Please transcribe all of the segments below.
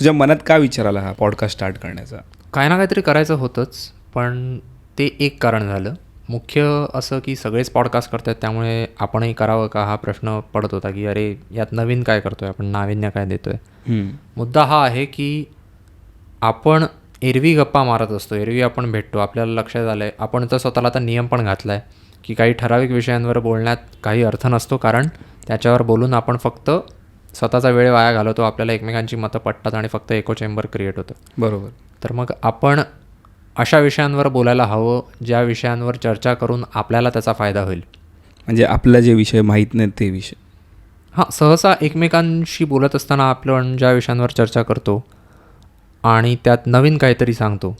तुझ्या मनात का विचार आला हा पॉडकास्ट स्टार्ट करण्याचा? काय ना काहीतरी करायचं होतंच पण ते एक कारण झालं. मुख्य असं की सगळेच पॉडकास्ट करतात त्यामुळे आपणही करावं का हा प्रश्न पडत होता की अरे यात नवीन काय करतोय आपण? नाविन्य काय देतोय? मुद्दा हा आहे की आपण एरवी गप्पा मारत असतो एरवी आपण भेटतो. आपल्याला लक्षात आलं आहे आपण तर स्वतःला आता नियम पण घातला आहे की काही ठराविक विषयांवर बोलण्यात काही अर्थ नसतो कारण त्याच्यावर बोलून आपण फक्त स्वतःचा वेळ वाया घालवतो आपल्याला एकमेकांची मतं पटतात आणि फक्त एको चेंबर क्रिएट होतं. बरोबर. तर मग आपण अशा विषयांवर बोलायला हवं ज्या विषयांवर चर्चा करून आपल्याला त्याचा फायदा होईल. म्हणजे आपला जे विषय माहीत नाहीत ते विषय. हां सहसा एकमेकांशी बोलत असताना आपण ज्या विषयांवर चर्चा करतो आणि त्यात नवीन काहीतरी सांगतो.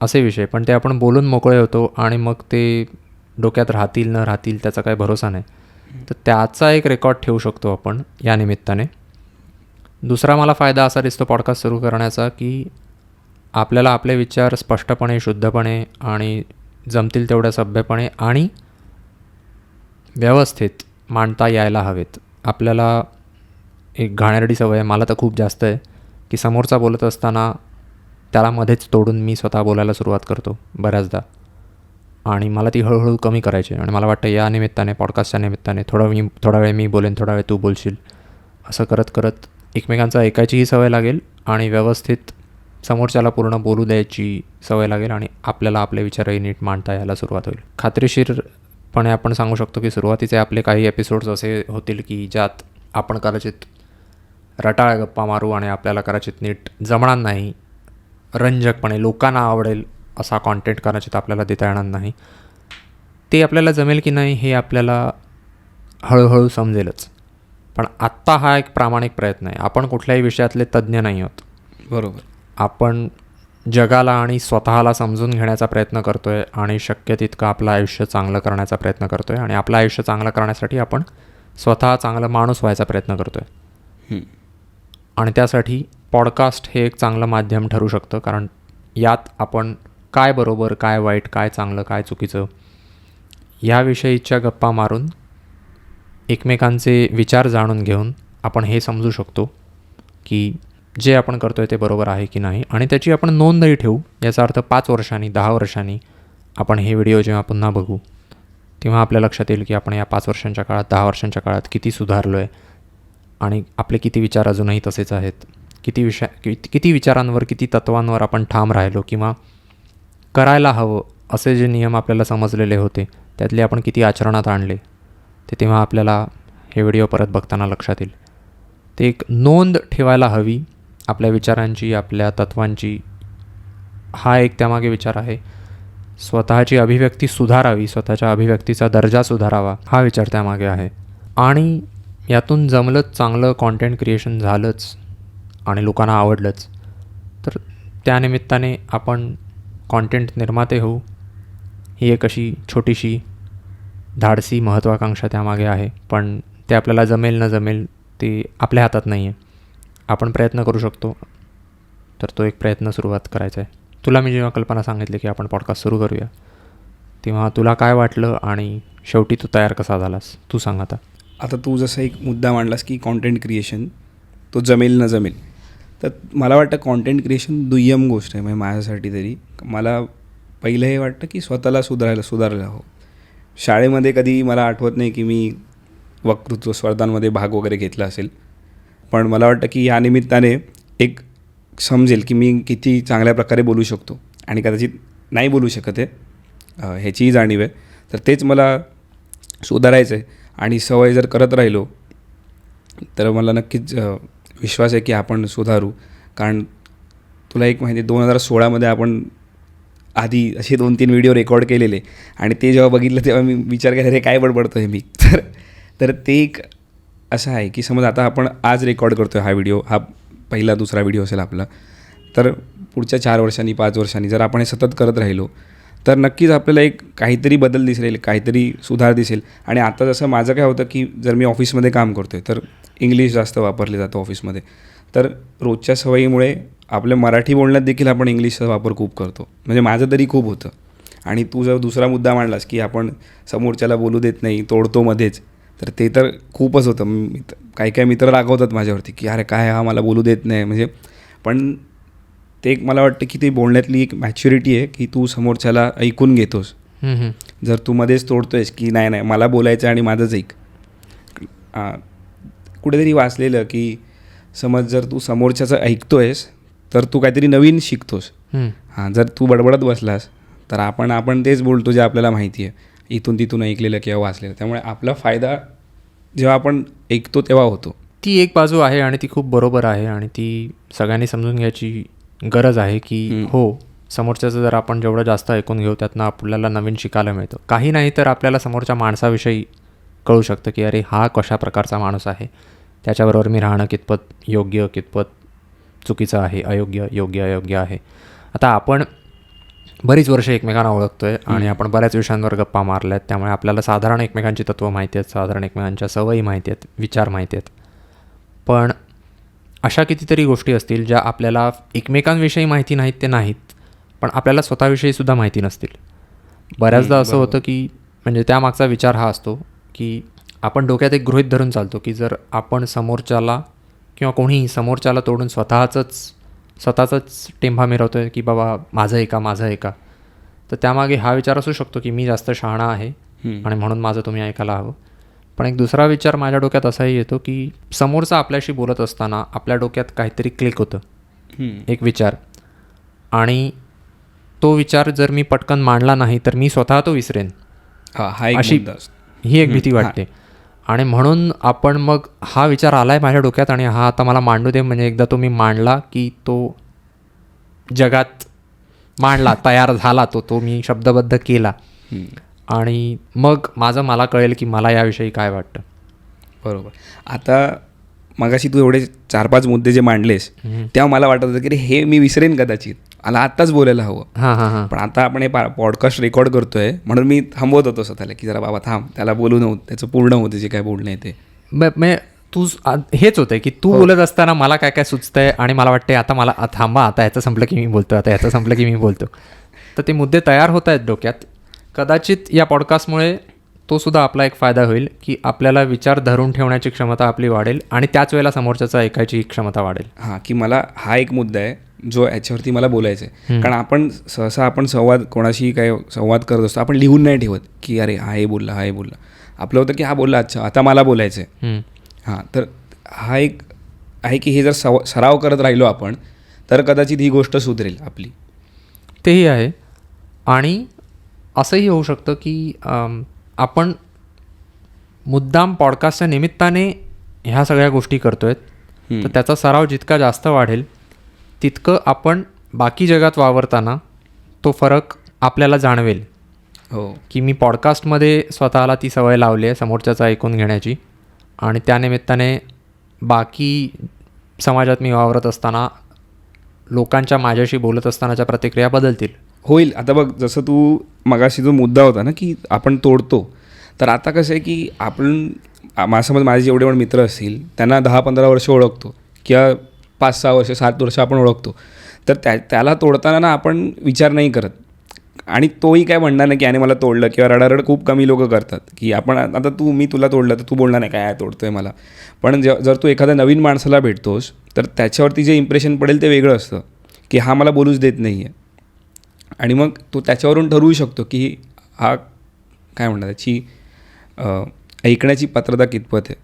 असे विषय. पण ते आपण बोलून मोकळे होतो आणि मग ते डोक्यात राहतील न राहतील त्याचा काही भरोसा नाही. तर त्याचा एक रेकॉर्ड ठेवू शकतो आपण या निमित्ताने. दुसरा मला फायदा असा दिसतो पॉडकास्ट सुरू करण्याचा की आपल्याला आपले विचार स्पष्टपणे शुद्धपणे आणि जमतील तेवढ्या सभ्यपणे आणि व्यवस्थित मांडता यायला हवेत. आपल्याला एक घाणेरडी सवय आहे मला तर खूप जास्त आहे की समोरचा बोलत असताना त्याला मध्येच तोडून मी स्वतः बोलायला सुरुवात करतो बऱ्याचदा. आणि मला ती हळूहळू कमी करायची आहे. आणि मला वाटतं या निमित्ताने पॉडकास्टच्या निमित्ताने थोडं मी थोडा वेळ मी बोलेन थोडा वेळ तू बोलशील. असं करत करत एकमेकांचं ऐकायचीही सवय लागेल आणि व्यवस्थित समोरच्याला पूर्ण बोलू द्यायची सवय लागेल आणि आपल्याला आपले विचारही नीट मांडता यायला सुरुवात होईल. खात्रीशीरपणे आपण सांगू शकतो की सुरुवातीचे आपले काही एपिसोड्स असे होतील की ज्यात आपण कदाचित रटाळ गप्पा मारू आणि आपल्याला कदाचित नीट जमणार नाही. रंजकपणे लोकांना आवडेल असा कॉन्टेंट कदाचित आपल्याला देता येणार नाही. ते आपल्याला जमेल की नाही हे आपल्याला हळूहळू समजेलच. पण आत्ता हा एक प्रामाणिक प्रयत्न आहे. आपण कुठल्याही विषयातले तज्ज्ञ नाही आहोत. बरोबर. आपण जगाला आणि स्वतःला समजून घेण्याचा प्रयत्न करतो आहे आणि शक्य तितकं आपलं आयुष्य चांगलं करण्याचा प्रयत्न करतो आहे आणि आपलं आयुष्य चांगलं करण्यासाठी आपण स्वतः चांगला माणूस व्हायचा प्रयत्न करतो आहे. आणि त्यासाठी पॉडकास्ट हे एक चांगलं माध्यम ठरू शकतं. कारण यात आपण काय बरोबर काय वाईट काय चांगलं काय चुकीचं? याविषयीच्या गप्पा मारून एकमेकांचे विचार जाणून घेऊन आपण हे समजू शकतो की जे आपण करतो आहे ते बरोबर आहे की नाही. आणि त्याची आपण नोंदही ठेवू. याचा अर्थ पाच वर्षांनी दहा वर्षांनी आपण हे व्हिडिओ जेव्हा पुन्हा बघू तेव्हा आपल्या लक्षात येईल की आपण या पाच वर्षांच्या काळात दहा वर्षांच्या काळात किती सुधारलो आहे आणि आपले किती विचार अजूनही तसेच आहेत. किती विषय किती किती विचारांवर किती तत्वांवर आपण ठाम राहिलो किंवा करायला हवं असे जे नियम आपल्याला समजलेले होते त्यातले आपण किती आचरणात आणले ते तेव्हा आपल्याला हे व्हिडिओ परत बघताना लक्षात येईल. ते एक नोंद ठेवायला हवी आपल्या विचारांची आपल्या तत्वांची. हा एक त्यामागे विचार आहे. स्वतःची अभिव्यक्ती सुधारावी स्वतःच्या अभिव्यक्तीचा दर्जा सुधारावा हा विचार त्यामागे आहे. आणि यातून जमलंच चांगलं कॉन्टेंट क्रिएशन झालंच आणि लोकांना आवडलंच. तर त्यानिमित्ताने आपण कॉन्टेंट निर्माते होऊ ही एक अशी छोटीशी धाडसी महत्त्वाकांक्षा त्यामागे आहे. पण ते आपल्याला जमेल न जमेल ते आपल्या हातात नाही आहे आपण प्रयत्न करू शकतो तर तो एक प्रयत्न सुरुवात करायचा आहे. तुला मी जेव्हा कल्पना सांगितली की आपण पॉडकास्ट सुरू करूया तेव्हा तुला काय वाटलं आणि शेवटी तू तयार कसा झालास? तू सांग आता. आता तू जसं एक मुद्दा मांडलास की कॉन्टेंट क्रिएशन तो जमेल न जमेल. तर मला वाटतं कॉन्टेंट क्रिएशन दुय्यम गोष्ट आहे म्हणजे माझ्यासाठी तरी. मला पहिलं हे वाटतं की स्वतःला सुधारायला सुधारायला हवं हो. शाळेमध्ये कधी मला आठवत नाही की मी वक्तृत्व स्पर्धांमध्ये भाग वगैरे घेतला असेल. पण मला वाटतं की या निमित्ताने एक समजेल की मी किती चांगल्या प्रकारे बोलू शकतो. आणि कदाचित नाही बोलू शकत आहे ह्याचीही जाणीव आहे. तर तेच मला सुधारायचं आहे आणि सवय जर करत राहिलो तर मला नक्कीच विश्वास आहे की आपण सुधारू. कारण तुला एक माहिती दोन हजार सोळामध्ये आपण आधी असे दोन तीन व्हिडिओ रेकॉर्ड केलेले. आणि ते जेव्हा बघितलं तेव्हा मी विचार केला रे काय बडबडतो आहे मी? तर तर ते एक असं आहे की समज आता आपण आज रेकॉर्ड करतो आहे हा व्हिडिओ हा पहिला दुसरा व्हिडिओ असेल आपला. तर पुढच्या चार वर्षांनी पाच वर्षांनी जर आपण हे सतत करत राहिलो तर नक्कीच आपल्याला एक काहीतरी बदल दिसेल काहीतरी सुधार दिसेल. आणि आता जसं माझं काय होतं की जर मी ऑफिसमध्ये काम करतो आहे तर इंग्लिश जास्त वापरले जातं ऑफिसमध्ये. तर रोजच्या सवयीमुळे आपल्या मराठी बोलण्यात देखील आपण इंग्लिशचा वापर खूप करतो. म्हणजे माझं तरी खूप होतं. आणि तू जर दुसरा मुद्दा मांडलास की आपण समोरच्याला बोलू देत नाही तोडतो मध्येच तर ते तर खूपच होतं. मित काही काही मित्र रागवतात माझ्यावरती की अरे काय हा मला बोलू देत नाही. म्हणजे पण ते एक मला वाटतं की ते बोलण्यातली एक मॅच्युरिटी आहे की तू समोरच्याला ऐकून घेतोस. जर तू मध्येच तोडतोयस की नाही नाही मला बोलायचं आणि माझंच ऐक. कुठेतरी वाचलेलं की समज जर तू समोरच्याचं ऐकतोयस तर तू काहीतरी नवीन शिकतोस. हां जर तू बडबडत बसलास तर आपण आपण तेच बोलतो जे आपल्याला माहिती आहे. इथून तिथून ऐकलेलं किंवा वाचलेलं. त्यामुळे आपला फायदा जेव्हा आपण ऐकतो तेव्हा होतो. ती एक बाजू आहे आणि ती खूप बरोबर आहे आणि ती सगळ्यांनी समजून घ्यायची गरज आहे की. हो समोरच्याचं जर आपण जेवढं जास्त ऐकून घेऊ त्यातनं आपल्याला नवीन शिकायला मिळतं. काही नाही तर आपल्याला समोरच्या माणसाविषयी कळू शकतं की अरे हा कशा प्रकारचा माणूस आहे? त्याच्याबरोबर मी राहणं कितपत योग्य कितपत चुकीचं आहे? अयोग्य योग्य अयोग्य आहे? आता आपण बरीच वर्ष एकमेकांना ओळखतोय आणि आपण बऱ्याच विषयांवर गप्पा मारल्या आहेत त्यामुळे आपल्याला साधारण एकमेकांची तत्त्वं माहिती आहेत साधारण एकमेकांच्या सवयी माहिती आहेत विचार माहिती आहेत. पण अशा कितीतरी गोष्टी असतील ज्या आपल्याला एकमेकांविषयी माहिती नाहीत ते नाहीत पण आपल्याला स्वतःविषयी सुद्धा माहिती नसतील. बऱ्याचदा असं होतं की म्हणजे त्यामागचा विचार हा असतो की आपण डोक्यात एक गृहीत धरून चालतो की जर आपण समोरच्याला किंवा कोणीही समोरच्याला तोडून स्वतःचंच स्वतःचाच टेंभा मिरवतो आहे की बाबा माझं आहे का माझं आहे का? तर त्यामागे हा विचार असू शकतो की मी जास्त शहाणा आहे. आणि म्हणून माझं तुम्ही ऐकायला हवं. पण एक दुसरा विचार माझ्या डोक्यात असाही येतो की समोरचा आपल्याशी बोलत असताना आपल्या डोक्यात काहीतरी क्लिक होतं. एक विचार आणि तो विचार जर मी पटकन मांडला नाही तर मी स्वतः तो विसरेन हा हा अशी-. ही एक भीती वाटते आणि म्हणून आपण मग हा विचार आलाय माझ्या डोक्यात आणि हा आता मला मांडू दे म्हणजे एकदा तो मी मांडला की तो जगात मांडला तयार झाला तो तो मी शब्दबद्ध केला. आणि मग माझं मला कळेल की मला याविषयी काय वाटतं. बरोबर. आता मगाशी तू एवढे चार पाच मुद्दे जे मांडलेस. तेव्हा मला वाटत होतं की हे मी विसरेन कदाचित. मला आत्ताच बोलायला हवं. हां हां हां. पण आता आपण हे पॉडकास्ट रेकॉर्ड करतोय म्हणून मी थांबवत होतो स्वतःला की जरा बाबा थांब त्याला बोलू नव्हतं त्याचं पूर्ण होतं जे काय बोलणं आहे ते. हेच होतंय की तू बोलत असताना मला काय काय सुचतंय आणि मला वाटते आता मला थांबा आता याचं संपलं की मी बोलतो आता याचं संपलं की मी बोलतो. तर ते मुद्दे तयार होत आहेत डोक्यात. कदाचित या पॉडकास्टमुळे तो सुद्धा आपला एक फायदा होईल की आपल्याला विचार धरून ठेवण्याची क्षमता आपली वाढेल आणि त्याच वेळेला समोरच्याचं ऐकायची क्षमता वाढेल. हां की मला हा एक मुद्दा आहे जो याच्यावरती मला बोलायचा आहे कारण आपण सहसा आपण संवाद कोणाशी काय संवाद करत असतो आपण लिहून नाही ठेवत की अरे हा हे बोलला हा हे बोलला. आपलं होतं की हा बोलला अच्छा आता मला बोलायचं आहे. हां तर हा एक आहे की हे जर सव सराव करत राहिलो आपण तर कदाचित ही गोष्ट सुधरेल आपली. तेही आहे. आणि असंही होऊ शकतं की आपण मुद्दाम पॉडकास्टच्या निमित्ताने ह्या सगळ्या गोष्टी करतोय तर हम्म. त्याचा सराव जितका जास्त वाढेल तितकं आपण बाकी जगात वावरताना तो फरक आपल्याला जाणवेल. हो. की मी पॉडकास्टमध्ये स्वतःला ती सवय लावली आहे समोरच्याचं ऐकून घेण्याची. आणि त्यानिमित्ताने बाकी समाजात मी वावरत असताना लोकांच्या माझ्याशी बोलत असतानाच्या प्रतिक्रिया बदलतील. होईल. आता बघ जसं तू मगाशी जो मुद्दा होता ना की आपण तोडतो तर आता कसं आहे की आपण आ- समज माझे जेवढे पण मित्र असतील त्यांना दहा पंधरा वर्ष ओळखतो किंवा पाच सहा वर्ष सात वर्ष आपण ओळखतो. तर त्या त्याला तोडताना ना आपण विचार नाही करत. आणि तोही काय म्हणणार नाही की याने मला तोडलं किंवा रडारड खूप कमी लोक करतात की आपण आता तू मी तुला तोडलं तर तू बोलणार नाही काय तोडतोय मला? पण ज जर तू एखाद्या नवीन माणसाला भेटतोस तर त्याच्यावरती जे इम्प्रेशन पडेल ते वेगळं असतं की हा मला बोलूच देत नाही आहे आणि मग तो त्याच्यावरून ठरवू शकतो की हा काय म्हणतात त्याची ऐकण्याची पात्रता कितपत आहे.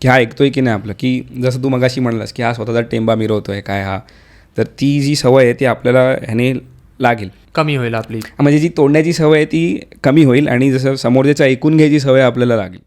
की हा ऐकतोय की नाही आपलं? की जसं तू मगाशी म्हणलास की हा स्वतःचा टेंबा मिरवतोय काय हा? तर ती जी सवय आहे ती आपल्याला ह्याने लागेल. कमी होईल आपली. म्हणजे जी तोडण्याची सवय आहे ती कमी होईल आणि जसं समोरच्याचं ऐकून घ्यायची सवय आपल्याला लागेल.